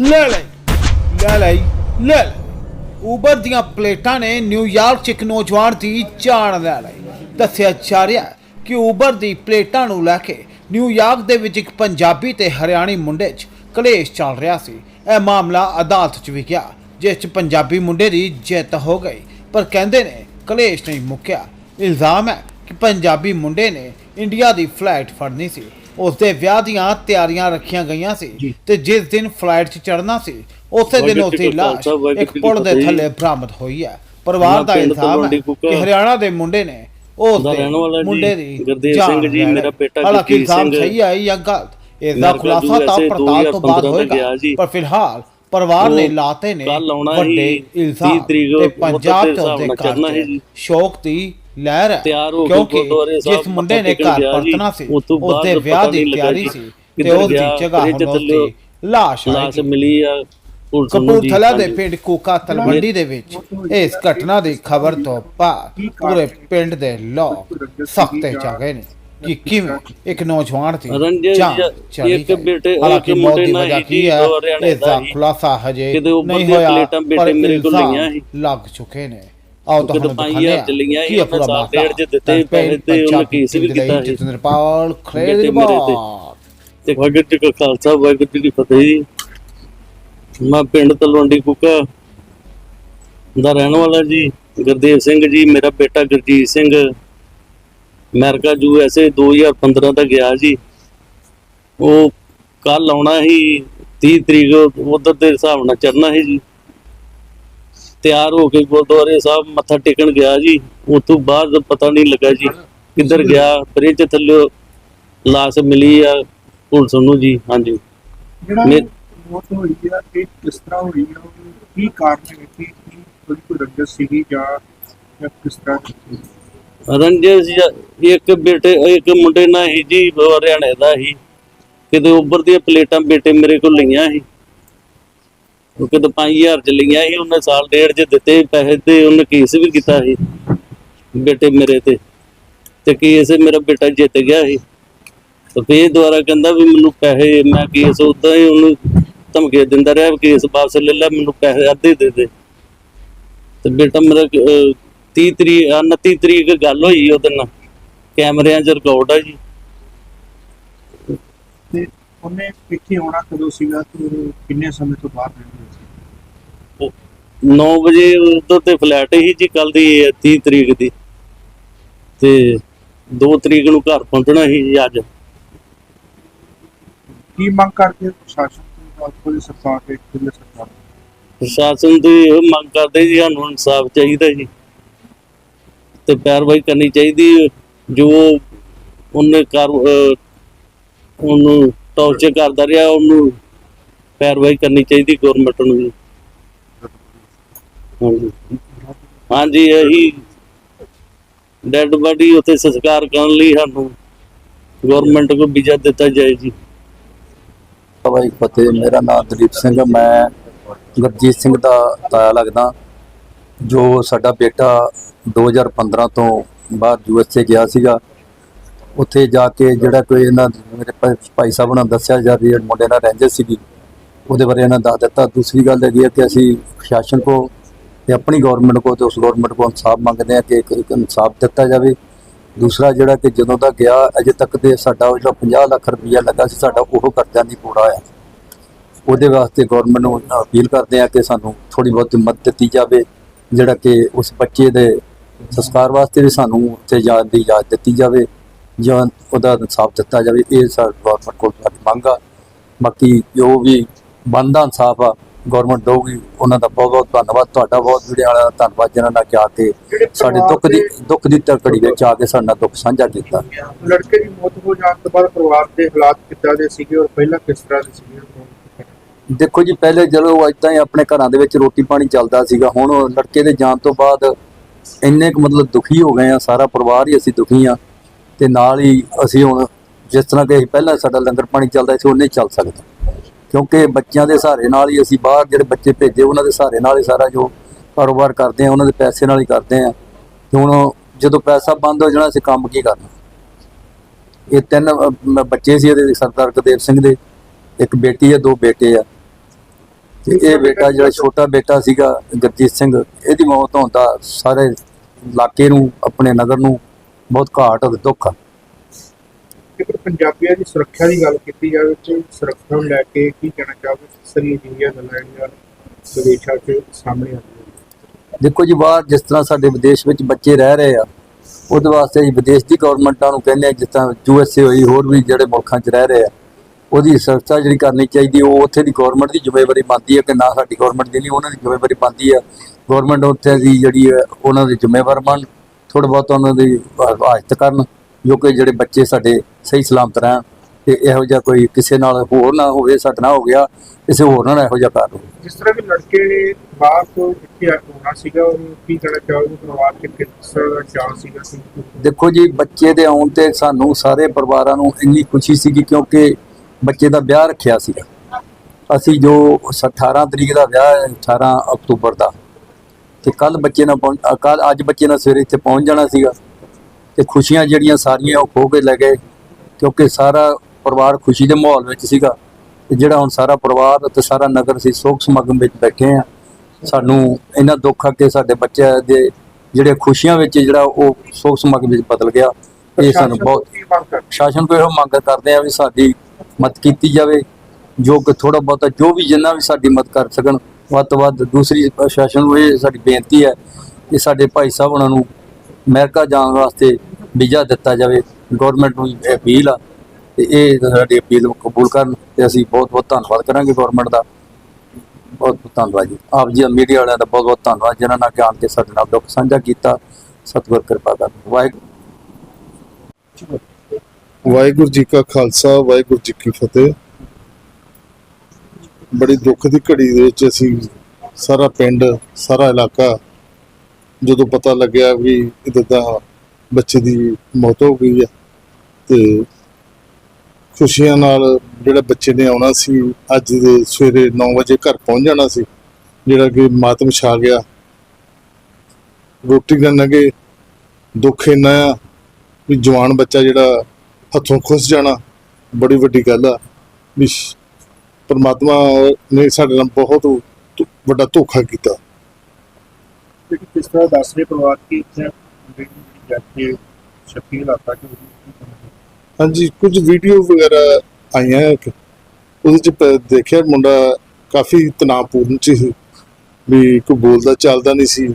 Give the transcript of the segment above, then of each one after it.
ਲੈ ਲਈ ਲੈ ਲਈ ਲੈ ਲਈ ਉਬਰ ਦੀਆਂ ਪਲੇਟਾਂ ਨੇ ਨਿਊਯਾਰਕ 'ਚ ਇੱਕ ਨੌਜਵਾਨ ਦੀ ਜਾਨ ਲੈ ਲਈ। ਦੱਸਿਆ ਜਾ ਰਿਹਾ ਕਿ ਉਬਰ ਦੀ ਪਲੇਟਾਂ ਨੂੰ ਲੈ ਕੇ ਨਿਊਯਾਰਕ ਦੇ ਵਿੱਚ ਇੱਕ ਪੰਜਾਬੀ ਤੇ ਹਰਿਆਣੀ ਮੁੰਡੇ 'ਚ ਕਲੇਸ਼ ਚੱਲ ਰਿਹਾ ਸੀ। ਇਹ ਮਾਮਲਾ ਅਦਾਲਤ 'ਚ ਵੀ ਗਿਆ, ਜਿਸ 'ਚ ਪੰਜਾਬੀ ਮੁੰਡੇ ਦੀ ਜਿੱਤ ਹੋ ਗਈ, ਪਰ ਕਹਿੰਦੇ ਨੇ ਕਲੇਸ਼ ਨਹੀਂ ਮੁੱਕਿਆ। ਇਲਜ਼ਾਮ ਹੈ ਕਿ ਪੰਜਾਬੀ ਮੁੰਡੇ ਨੇ ਇੰਡੀਆ ਦੀ ਫਲਾਈਟ ਫੜਨੀ ਸੀ। ਉਸ ਦੇ ਵਿਆਹ ਦੀਆਂ ਤਿਆਰੀਆਂ ਰੱਖੀਆਂ ਗਈਆਂ ਸੀ ਤੇ ਜਿਸ ਦਿਨ ਫਲਾਈਟ 'ਚ ਚੜ੍ਹਨਾ ਸੀ ਉਸੇ ਦਿਨ ਉਸਦੀ ਲਾਸ਼ ਇੱਕ ਪੁਲ ਦੇ। ਥੱਲੇ ਬਰਾਮਦ ਹੋਈ ਹੈ ਪਰਿਵਾਰ ਦਾ ਇਲਜ਼ਾਮ ਹੈ ਕਿ ਹਰਿਆਣਾ ਦੇ ਮੁੰਡੇ ਨੇ ਉਸ ਦਾ ਮੁੰਡੇ ਦੀ ਗੁਰਦੇਵ ਸਿੰਘ ਜੀ। ਮੇਰਾ ਬੇਟਾ ਹਾਲਾਂਕਿ ਸਿੰਘ ਸਹੀ ਹੈ ਜਾਂ ਗਲਤ ਇਸ ਦਾ ਖੁਲਾਸਾ ਤਾਂ ਪੜਤਾਲ ਤੋਂ ਬਾਅਦ 2015 ਹੋਏਗਾ। ਪਰ ਫਿਲਹਾਲ ਪਰਿਵਾਰ ਨੇ ਲਾਤੇ ਨੇ ਵੱਡੇ ਇਲਜ਼ਾਮ 30 ਤਰੀਕ ਤੇ ਪੰਜਾਬ ਤੋਂ ਦੇ ਜੀ। ਸ਼ੌਕ ਦੀ ਲਹਿਰ ਹੈ ਤਿਆਰ ਹੋ ਕਿਉਂਕਿ ਗੁਰਦੁਆਰੇ ਸਾਹਿਬ ਜਿਸ ਮੁੰਡੇ ਨੇ ਘਰ ਪਰਤਣਾ ਸੀ ਉਹ ਤੋਂ ਬਾਅਦ ਉਹਦੇ ਵਿਆਹ ਦੀ ਤਿਆਰੀ ਸੀ ਤੇ ਉਸ ਦੀ ਜਗ੍ਹਾ ਹੁਣ ਦੀ ਲਾਸ਼ ਲਾਸ਼ ਮਿਲੀ ਆ ਕਪੂਰਥਲਾ ਦੇ। ਪਿੰਡ ਕੋਕਾ ਤਲਵੰਡੀ ਦੇ ਵਿੱਚ ਇਸ ਘਟਨਾ ਦੀ ਖਬਰ ਤੋਂ ਬਾਅਦ ਪੂਰੇ ਪਿੰਡ ਦੇ ਲੋਕ ਸਖਤੇ ਚ ਗਏ ਨੇ ਕਿ ਕਿਵੇਂ ਇੱਕ ਨੌਜਵਾਨ ਜਾਨ ਜੀ, ਇੱਕ। ਬੇਟੇ- ਹਾਲਾਂਕਿ ਮੌਤ ਦੀ ਵਜ੍ਹਾ ਕੀ ਹੈ ਇਸ ਦਾ। ਖੁਲਾਸਾ ਹਜੇ ਨਹੀਂ ਹੋਇਆ ਪਰ ਮੇਰੇ ਕੋਲ ਇਲਜ਼ਾਮ ਲਈਆਂ ਸੀ। ਲੱਗ ਚੁੱਕੇ ਨੇ ਆਓ ਤੁਹਾਨੂੰ ਦਿਖਾਉਂਦੇ ਹਾਂ ਸੀ, ਕੀ ਪੂਰਾ ਮਾਮਲਾ ਡੇਢ 'ਚ ਦਿੱਤੇ ਪੈਸੇ ਤੇ ਉਹਨੇ ਕੇਸ ਵੀ ਕੀਤਾ ਸੀ। ਜਤਿੰਦਰਪਾਲ ਖਰੇੜ ਦੀ। ਬਾਤ ਤੇ ਵਾਹਿਗੁਰੂ ਜੀ ਕਾ ਖਾਲਸਾ ਵਾਹਿਗੁਰੂ ਜੀ ਕੀ ਫਤਿਹ। ਜੀ ਮੈਂ ਪਿੰਡ ਤਲਵੰਡੀ ਕੁੱਕਾ ਦਾ ਰਹਿਣ ਵਾਲਾ ਜੀ ਗੁਰਦੇਵ ਸਿੰਘ ਜੀ ਮੇਰਾ ਬੇਟਾ Gurjeet Singh. America U S A 2015 ਦਾ ਗਿਆ ਜੀ। ਉਹ ਕੱਲ ਆਉਣਾ ਸੀ 30 ਤਰੀਕ ਉਧਰ ਦੇ ਹਿਸਾਬ ਨਾਲ ਚੜਨਾ ਸੀ ਜੀ। ਤਿਆਰ ਹੋ ਕੇ ਗੁਰਦੁਆਰੇ ਸਾਹਿਬ ਮੱਥਾ ਟੇਕਣ ਗਿਆ ਜੀ ਉਸ ਤੋਂ ਬਾਅਦ ਪਤਾ ਨਹੀਂ ਲੱਗਾ ਜੀ ਕਿੱਧਰ ਗਿਆ ਫਰਿੱਜ ਥੱਲੇ ਲਾਸ਼ ਮਿਲੀ ਆ ਪੁਲਿਸ ਨੂੰ ਜੀ ਹਾਂਜੀ। ਜਿਹੜਾ ਮੇ- ਮੌਤ ਹੋਈ ਆ ਇਹ ਕਿਸ ਤਰ੍ਹਾਂ ਹੋਈ ਆ? ਉਹਨੂੰ ਕੀ ਕਾਰਨ ਹੈ ਕਿ ਕੀ ਕੋਈ ਕੋਈ ਰੰਜਸ ਸੀਗੀ ਜਾਂ ਜਾਂ ਕਿਸ ਤਰ੍ਹਾਂ ਸੀ? ਰੰਜਸ ਜੀ, ਇੱਕ ਬੇਟੇ ਇੱਕ ਮੁੰਡੇ ਨਾਲ ਹੀ ਜੀ ਹਰਿਆਣੇ ਦਾ ਹੀ। ਕਿਤੇ ਉੱਪਰ ਦੀਆਂ ਪਲੇਟਾਂ ਬੇਟੇ ਮੇਰੇ ਕੋਲ ਲਈਆਂ ਸੀ। ਉਹ ਕਿਤੇ 5000 ਚ ਲਈਆਂ ਸੀ ਉਹਨੇ ਸਾਲ ਡੇਢ ਚ ਦਿੱਤੇ ਪੈਸੇ ਤੇ ਉਹਨੇ ਕੇਸ ਵੀ ਕੀਤਾ ਸੀ ਬੇਟੇ ਮੇਰੇ ਤੇ। ਤੇ ਕੇਸ ਮੇਰਾ ਬੇਟਾ ਜਿੱਤ ਗਿਆ ਸੀ। ਤੇ ਫੇਰ ਦੁਬਾਰਾ ਕਹਿੰਦਾ ਵੀ ਮੈਨੂੰ ਪੈਸੇ ਮੈਂ ਕੇਸ ਉਦਾਂ ਹੀ ਉਹਨੂੰ ਧਮਕੀ ਦਿੰਦਾ ਰਿਹਾ ਕੇਸ ਵਾਪਸ ਲੈ ਲੈ ਮੈਨੂੰ ਪੈਸੇ ਅੱਧੇ ਦੇ ਦੇ। ਤੇ ਬੇਟਾ ਮੇਰਾ ਅਹ, 30 ਤਰੀਕ 29 ਤਰੀਕ ਗੱਲ ਹੋਈ ਉਹਦੇ ਨਾਲ। ਕੈਮਰਿਆਂ 'ਚ ਰਿਕਾਰਡ ਆ ਜੀ। ਤੇ ਉਹਨੇ ਇੱਥੇ ਆਉਣਾ ਕਦੋਂ ਸੀਗਾ ਤੇ ਕਿੰਨੇ ਸਮੇਂ ਤੋਂ ਬਾਅਦ ਰਹਿੰਦੇ 9 ਵਜੇ ਉਧਰ ਤੇ ਫਲੈਟ ਹੀ ਜੀ ਕੱਲ ਦੀ 30 ਤਰੀਕ ਦੀ ਤੇ 2 ਤਰੀਕ ਨੂੰ ਘਰ ਪਹੁੰਚਣਾ ਸੀ ਜੀ ਅੱਜ ਕੀ ਮੰਗ ਕਰਦੇ ਹੋ ਪ੍ਰਸ਼ਾਸਨ ਤੋਂ ਆਪਣੀ ਸਰਕਾਰ ਦੇ ਕਿੰਨੇ ਸਰਕਾਰ ਤੋਂ? ਪ੍ਰਸ਼ਾਸਨ ਤੋਂ ਇਹ ਮੰਗ ਕਰਦੇ ਜੀ ਸਾਨੂੰ ਇਨਸਾਫ ਚਾਹੀਦਾ ਜੀ ਤੇ ਪੈਰਵਾਈ ਕਰਨੀ ਚਾਹੀਦੀ ਹੈ। ਜੋ ਉਹਨੇ ਕਰ ਉਹਨੂੰ ਟੌਰਚਰ ਕਰਦਾ ਰਿਹਾ ਉਹਨੂੰ ਪੈਰਵਾਈ ਕਰਨੀ ਚਾਹੀਦੀ ਗਵਰਨਮੈਂਟ ਨੂੰ ਜੀ ਹਾਂਜੀ, ਇਹੀ ਡੈਡ ਬਾਡੀ ਉੱਥੇ ਸੰਸਕਾਰ ਕਰਨ ਲਈ ਸਾਨੂੰ ਗਵਰਨਮੈਂਟ ਕੋ ਵੀਜ਼ਾ ਦਿੱਤਾ ਜਾਏ ਜੀ। ਭਾਈ ਫਤਿਹ ਮੇਰਾ ਨਾਮ ਦਲੀਪ ਸਿੰਘ ਮੈਂ ਗੁਰਜੀਤ ਸਿੰਘ ਦਾ ਤਾਇਆ ਲੱਗਦਾ। ਜੋ ਸਾਡਾ ਬੇਟਾ 2015 ਤੋਂ ਬਾਹਰ ਯੂਐਸਏ ਗਿਆ ਸੀਗਾ, ਉੱਥੇ ਜਾ ਕੇ ਜਿਹੜਾ ਕੋਈ ਇਹਨਾਂ ਮੇਰੇ ਭਾਈ ਸਾਹਿਬ ਨੇ ਦੱਸਿਆ ਜਾ ਰਿਹਾ ਮੁੰਡੇ ਨਾਲ ਰਹਿੰਦੇ ਸੀਗੀ। ਉਹਦੇ ਬਾਰੇ ਇਹਨਾਂ ਦੱਸ ਦਿੱਤਾ। ਦੂਸਰੀ ਗੱਲ ਹੈਗੀ ਹੈ ਕਿ ਅਸੀਂ ਪ੍ਰਸ਼ਾਸਨ ਕੋ ਤੇ ਆਪਣੀ ਗਵਰਨਮੈਂਟ ਕੋ ਤੇ ਉਸ ਗਵਰਨਮੈਂਟ ਕੋ ਇਨਸਾਫ ਮੰਗਦੇ ਹਾਂ ਕਿ ਇੱਕ ਇਨਸਾਫ ਦਿੱਤਾ ਜਾਵੇ। ਦੂਸਰਾ ਜਿਹੜਾ ਕਿ ਜਦੋਂ ਦਾ ਗਿਆ, ਅਜੇ ਤੱਕ ਤੇ ਸਾਡਾ ਉਹ ਜਿਹੜਾ 50 ਲੱਖ ਰੁਪਈਆ ਲੱਗਾ ਸੀ, ਸਾਡਾ ਉਹ ਕਰਜ਼ਾ ਨਹੀਂ ਪੂਰਾ ਹੋਇਆ। ਉਹਦੇ ਵਾਸਤੇ ਗਵਰਨਮੈਂਟ ਨੂੰ ਅਪੀਲ ਕਰਦੇ ਆ ਕਿ ਸਾਨੂੰ ਥੋੜੀ ਬਹੁਤ ਮਦਦ ਦਿੱਤੀ ਜਾਵੇ, ਜਿਹੜਾ ਕਿ ਉਸ ਬੱਚੇ ਦੇ ਸੰਸਕਾਰ ਵਾਸਤੇ ਵੀ ਸਾਨੂੰ ਉੱਥੇ ਜਾਣ ਦੀ ਇਜਾਜ਼ਤ ਦਿੱਤੀ ਜਾਵੇ ਜਾਂ ਉਹਦਾ ਇਨਸਾਫ ਦਿੱਤਾ ਜਾਵੇ। ਇਹ ਸਾਡੀ ਗਵਰਨਮੈਂਟ ਕੋਲ ਸਾਡੀ ਮੰਗ ਆ। ਬਾਕੀ ਜੋ ਵੀ ਬਣਦਾ ਇਨਸਾਫ ਆ ਗਵਰਨਮੈਂਟ ਦਊਗੀ ਉਹਨਾਂ ਦਾ ਬਹੁਤ ਬਹੁਤ ਧੰਨਵਾਦ। ਤੁਹਾਡਾ ਬਹੁਤ ਵੀਡੀਓ ਵਾਲਾ ਧੰਨਵਾਦ ਜਿਨ੍ਹਾਂ ਨੇ ਕਿ ਆ ਕੇ ਸਾਡੇ ਦੁੱਖ ਦੀ ਦੁੱਖ ਦੀ ਤਕੜੀ ਵਿੱਚ ਆ ਕੇ ਸਾਡਾ ਦੁੱਖ ਸਾਂਝਾ ਕੀਤਾ। ਲੜਕੇ ਦੀ ਮੌਤ ਹੋ ਜਾਣ ਤੋਂ ਬਾਅਦ ਪਰਿਵਾਰ ਦੇ ਹਾਲਾਤ ਕਿੱਦਾਂ ਦੇ ਸੀਗੇ ਔਰ ਪਹਿਲਾਂ ਕਿਸ ਤਰ੍ਹਾਂ ਦੇ ਸੀਗੇ? ਦੇਖੋ ਜੀ ਪਹਿਲੇ ਜਦੋਂ ਇਦਾਂ ਹੀ ਆਪਣੇ ਘਰਾਂ ਦੇ ਵਿੱਚ ਰੋਟੀ ਪਾਣੀ ਚੱਲਦਾ ਸੀਗਾ ਹੁਣ ਲੜਕੇ ਦੇ ਜਾਣ ਤੋਂ ਬਾਅਦ ਇੰਨੇ ਕੁ ਮਤਲਬ ਦੁਖੀ ਹੋ ਗਏ ਆ ਸਾਰਾ ਪਰਿਵਾਰ ਹੀ ਅਸੀਂ ਦੁਖੀ ਆ ਤੇ ਨਾਲ ਹੀ ਅਸੀਂ ਹੁਣ ਜਿਸ ਤਰ੍ਹਾਂ ਕਿ ਪਹਿਲਾਂ ਸਾਡਾ ਲੰਗਰ ਪਾਣੀ ਚੱਲਦਾ ਸੀ ਉਹ ਨਹੀਂ ਚੱਲ ਸਕਦਾ। ਕਿਉਂਕਿ ਬੱਚਿਆਂ ਦੇ ਸਹਾਰੇ ਨਾਲ ਹੀ ਅਸੀਂ ਬਾਹਰ ਜਿਹੜੇ ਬੱਚੇ ਭੇਜੇ, ਉਹਨਾਂ ਦੇ ਸਹਾਰੇ ਨਾਲ ਹੀ ਸਾਰਾ ਜੋ ਕਾਰੋਬਾਰ ਕਰਦੇ ਆ, ਉਹਨਾਂ ਦੇ ਪੈਸੇ ਨਾਲ ਹੀ ਕਰਦੇ ਆ। ਤੇ ਹੁਣ ਜਦੋਂ ਪੈਸਾ ਬੰਦ ਹੋ ਜਾਣਾ, ਅਸੀਂ ਕੰਮ ਕੀ ਕਰਨਾ? ਇਹ ਤਿੰਨ ਬੱਚੇ ਸੀ ਇਹਦੇ, ਸਰਦਾਰ ਗੁਰਦੇਵ ਸਿੰਘ ਦੇ, ਇੱਕ ਬੇਟੀ ਹੈ ਦੋ ਬੇਟੇ ਆ। ਤੇ ਇਹ ਬੇਟਾ ਜਿਹੜਾ ਛੋਟਾ ਬੇਟਾ ਸੀਗਾ, ਗੁਰਜੀਤ ਸਿੰਘ, ਇਹਦੀ ਮੌਤ ਹੋਣ ਦਾ ਸਾਰੇ ਇਲਾਕੇ ਨੂੰ, ਆਪਣੇ ਨਗਰ ਨੂੰ ਬਹੁਤ ਘਾਟ ਅਤੇ ਦੁੱਖ ਆ। ਜੇਕਰ ਪੰਜਾਬੀਆਂ ਦੀ ਸੁਰੱਖਿਆ ਦੀ ਗੱਲ ਕੀਤੀ ਜਾਵੇ ਤੇ ਸੁਰੱਖਿਆ ਨੂੰ ਲੈ ਕੇ ਕੀ ਕਹਿਣਾ ਚਾਹੋਗੇ? ਸਰੀ ਜਿਹੀਆਂ ਗੱਲਾਂ ਜਿਹੜੀਆਂ ਵਿਦੇਸ਼ਾਂ 'ਚ ਸਾਹਮਣੇ ਆਉਂਦੀਆਂ ਦੇਖੋ ਜੀ, ਬਾਹਰ ਜਿਸ ਤਰ੍ਹਾਂ ਸਾਡੇ ਵਿਦੇਸ਼ ਵਿੱਚ ਬੱਚੇ ਰਹਿ ਰਹੇ ਆ, ਉਹਦੇ ਵਾਸਤੇ ਅਸੀਂ ਵਿਦੇਸ਼ ਦੀ ਗਵਰਨਮੈਂਟਾਂ ਨੂੰ ਕਹਿੰਦੇ ਆ, ਜਿਸ ਤਰ੍ਹਾਂ ਯੂ ਐਸ ਏ ਹੋਈ, ਹੋਰ ਵੀ ਜਿਹੜੇ ਮੁਲਕਾਂ 'ਚ ਰਹਿ ਰਹੇ ਆ, ਉਹਦੀ ਸੁਰੱਖਿਆ ਜਿਹੜੀ ਕਰਨੀ ਚਾਹੀਦੀ, ਉਹ ਉੱਥੇ ਦੀ ਗਵਰਨਮੈਂਟ ਦੀ ਜ਼ਿੰਮੇਵਾਰੀ ਬਣਦੀ ਹੈ ਕਿ ਨਾ ਸਾਡੀ ਗਵਰਨਮੈਂਟ ਦੀ ਨਹੀਂ ਉਹਨਾਂ ਦੀ ਜ਼ਿੰਮੇਵਾਰੀ ਬਣਦੀ ਹੈ ਗਵਰਨਮੈਂਟ ਉੱਥੇ ਦੀ ਜਿਹੜੀ ਹੈ ਉਹਨਾਂ ਦੀ ਜ਼ਿੰਮੇਵਾਰ ਬਣ, ਥੋੜ੍ਹਾ ਬਹੁਤ ਉਹਨਾਂ ਦੀ ਹਿਫਾਜ਼ਤ ਕਰਨ ਜੋ ਕਿ ਜਿਹੜੇ ਬੱਚੇ ਸਾਡੇ ਸਹੀ ਸਲਾਮਤ ਰਹਿਣ ਤੇ ਇਹੋ ਜਿਹਾ ਕੋਈ ਕਿਸੇ ਨਾਲ ਹੋਰ ਨਾ ਹੋਵੇ ਸਾਡੇ ਨਾਲ ਹੋ ਗਿਆ ਕਿਸੇ ਹੋਰ ਨਾਲ ਇਹੋ ਜਿਹਾ ਕਰ ਹੋਵੇ। ਜਿਸ ਤਰ੍ਹਾਂ ਵੀ ਲੜਕੇ ਨੇ ਬਾਹਰ ਤੋਂ ਇੱਥੇ ਆਉਣਾ ਸੀਗਾ ਉਹਨੂੰ ਕੀ ਕਹਿਣਾ ਚਾਹੋਗੇ? ਪਰਿਵਾਰ 'ਚ ਕਿਸ ਤਰ੍ਹਾਂ ਦਾ ਚਾਅ ਸੀਗਾ ਦੇਖੋ ਜੀ ਬੱਚੇ ਦੇ ਆਉਣ ਤੇ ਸਾਨੂੰ ਸਾਰੇ ਪਰਿਵਾਰਾਂ ਨੂੰ ਇੰਨੀ ਖੁਸ਼ੀ ਸੀਗੀ ਕਿਉਂਕਿ ਬੱਚੇ ਦਾ ਵਿਆਹ ਰੱਖਿਆ ਸੀਗਾ। ਅਸੀਂ ਜੋ 18 ਤਰੀਕ ਦਾ ਵਿਆਹ ਹੈ 18 ਅਕਤੂਬਰ ਦਾ ਤੇ ਕੱਲ ਬੱਚੇ ਨਾਲ ਕੱਲ ਅੱਜ ਬੱਚੇ ਨਾਲ ਸਵੇਰੇ ਇੱਥੇ ਪਹੁੰਚ ਜਾਣਾ ਸੀਗਾ। ਤੇ ਖੁਸ਼ੀਆਂ ਜਿਹੜੀਆਂ ਸਾਰੀਆਂ ਉਹ ਖੋ ਕੇ ਲੈ ਗਏ ਕਿਉਂਕਿ ਸਾਰਾ ਪਰਿਵਾਰ ਖੁਸ਼ੀ ਦੇ ਮਾਹੌਲ ਵਿੱਚ ਸੀਗਾ। ਤੇ ਜਿਹੜਾ ਹੁਣ ਸਾਰਾ ਪਰਿਵਾਰ ਤੇ ਸਾਰਾ ਨਗਰ ਸੀ ਸੋਗ ਸਮਾਗਮ ਵਿੱਚ ਬੈਠੇ ਆ ਸਾਨੂੰ ਇਹਨਾਂ ਦੁੱਖ ਕਿ ਸਾਡੇ ਬੱਚਿਆਂ ਦੇ ਜਿਹੜੇ ਖੁਸ਼ੀਆਂ ਵਿੱਚ ਜਿਹੜਾ ਉਹ ਸੋਗ ਸਮਾਗਮ ਵਿੱਚ ਬਦਲ ਗਿਆ। ਇਹ ਸਾਨੂੰ ਬਹੁਤ ਸ਼ਾਸਨ ਕੋਲ ਮੰਗ ਕਰਦੇ? ਆ ਵੀ ਸਾਡੀ ਮਦਦ ਕੀਤੀ ਜਾਵੇ ਜੋ ਕਿ ਥੋੜਾ ਬਹੁਤਾ ਜੋ ਵੀ ਜਿੰਨਾ ਵੀ ਸਾਡੀ ਮਦਦ ਕਰ ਸਕਣ ਵੱਧ ਤੋਂ ਵੱਧ ਦੂਸਰੀ ਸ਼ਾਸਨ ਨੂੰ ਇਹ ਸਾਡੀ ਬੇਨਤੀ ਹੈ ਕਿ ਸਾਡੇ ਭਾਈ ਸਾਹਿਬ ਉਹਨਾਂ ਨੂੰ ਅਮਰੀਕਾ ਜਾਣ ਵਾਸਤੇ ਵੀਜ਼ਾ ਦਿੱਤਾ ਜਾਵੇ ਗਵਰਨਮੈਂਟ ਨੂੰ ਅਪੀਲ ਆ, ਤੇ ਇਹ ਸਾਡੀ ਅਪੀਲ ਨੂੰ ਕਬੂਲ ਕਰਨ, ਤੇ ਅਸੀਂ ਬਹੁਤ ਬਹੁਤ ਧੰਨਵਾਦ ਕਰਾਂਗੇ ਗਵਰਨਮੈਂਟ ਦਾ। ਬਹੁਤ ਬਹੁਤ ਧੰਨਵਾਦ ਜੀ। ਆਪ ਜੀ ਮੀਡੀਆ ਵਾਲਿਆਂ ਦਾ ਬਹੁਤ ਬਹੁਤ ਧੰਨਵਾਦ, ਜਿਨ੍ਹਾਂ ਨਾਲ ਜਾਣ ਕੇ ਸਾਡੇ ਨਾਲ ਦੁੱਖ ਸਾਂਝਾ ਕੀਤਾ। ਸਤਿਗੁਰ ਕਿਰਪਾ ਕਰਨ। ਵਾਹਿਗੁਰੂ। ਵਾਹਿਗੁਰੂ ਜੀ ਕਾ ਖਾਲਸਾ, ਵਾਹਿਗੁਰੂ ਜੀ ਕੀ ਫਤਿਹ। ਬੜੀ ਦੁੱਖ ਦੀ ਘੜੀ ਦੇ ਵਿੱਚ ਅਸੀਂ ਸਾਰਾ ਪਿੰਡ, ਸਾਰਾ ਇਲਾਕਾ ਜਦੋਂ ਪਤਾ ਲੱਗਿਆ ਵੀ ਇਹਦਾ ਦਾ ਬੱਚੇ ਦੀ ਮੌਤ ਹੋ ਗਈ ਹੈ ਤੇ ਖੁਸ਼ੀਆਂ ਨਾਲ ਜਿਹੜਾ ਬੱਚੇ ਨੇ ਆਉਣਾ ਸੀ, ਅੱਜ ਦੇ ਸਵੇਰੇ 9 ਵਜੇ ਘਰ ਪਹੁੰਚ ਜਾਣਾ ਸੀ, ਜਿਹੜਾ ਕਿ ਮਾਤਮ ਛਾ ਗਿਆ। ਰੋਟੀ ਨਾ ਲੰਗੇ ਦੁੱਖ ਇੰਨਾ ਆ ਵੀ ਜਵਾਨ ਬੱਚਾ ਜਿਹੜਾ ਹੱਥੋਂ ਖੁੱਸ ਜਾਣਾ, ਬੜੀ ਵੱਡੀ ਗੱਲ ਆ। ਵੀ ਪਰਮਾਤਮਾ ਨੇ ਸਾਡੇ ਨਾਲ ਬਹੁਤ ਵੱਡਾ ਧੋਖਾ ਕੀਤਾ। ਕਿ ਕਿਸ ਤਰ੍ਹਾਂ ਦੱਸ ਰਹੇ ਪਰਿਵਾਰ ਕੀ ਜਿਹੜੀ ਜੱਜ ਕੇ ਸ਼ੱਕੀ ਹਾਲਾਤਾਂ 'ਚ ਹਾਂਜੀ, ਕੁਝ ਵੀਡੀਓ ਵਗੈਰਾ ਆਈਆਂ ਇੱਕ, ਉਹਦੇ ਚ ਪ- ਦੇਖਿਆ ਮੁੰਡਾ ਕਾਫੀ ਤਣਾਅਪੂਰਨ ਚ ਸੀ, ਵੀ ਕੋਈ ਬੋਲਦਾ ਚੱਲਦਾ ਨਹੀਂ ਸੀ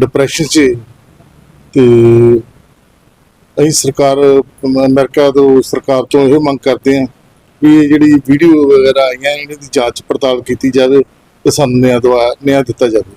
ਡਿਪਰੈਸ਼ਨ ਚ ਸੀ। ਤੇ ਅਸੀਂ ਸਰਕਾਰ ਅਮ- ਅਮਰੀਕਾ ਤੋਂ ਸਰਕਾਰ ਤੋਂ ਇਹ ਮੰਗ ਕਰਦੇ ਹਾਂ ਵੀ ਇਹ ਜਿਹੜੀ ਵੀਡੀਓ ਵਗੈਰਾ ਆਈਆਂ, ਇਹਨਾਂ ਦੀ ਜਾਂਚ ਪੜਤਾਲ ਕੀਤੀ ਜਾਵੇ ਤੇ ਸਾਨੂੰ ਨਿਆਂ ਦਵਾ, ਨਿਆਂ ਦਿੱਤਾ ਜਾਵੇ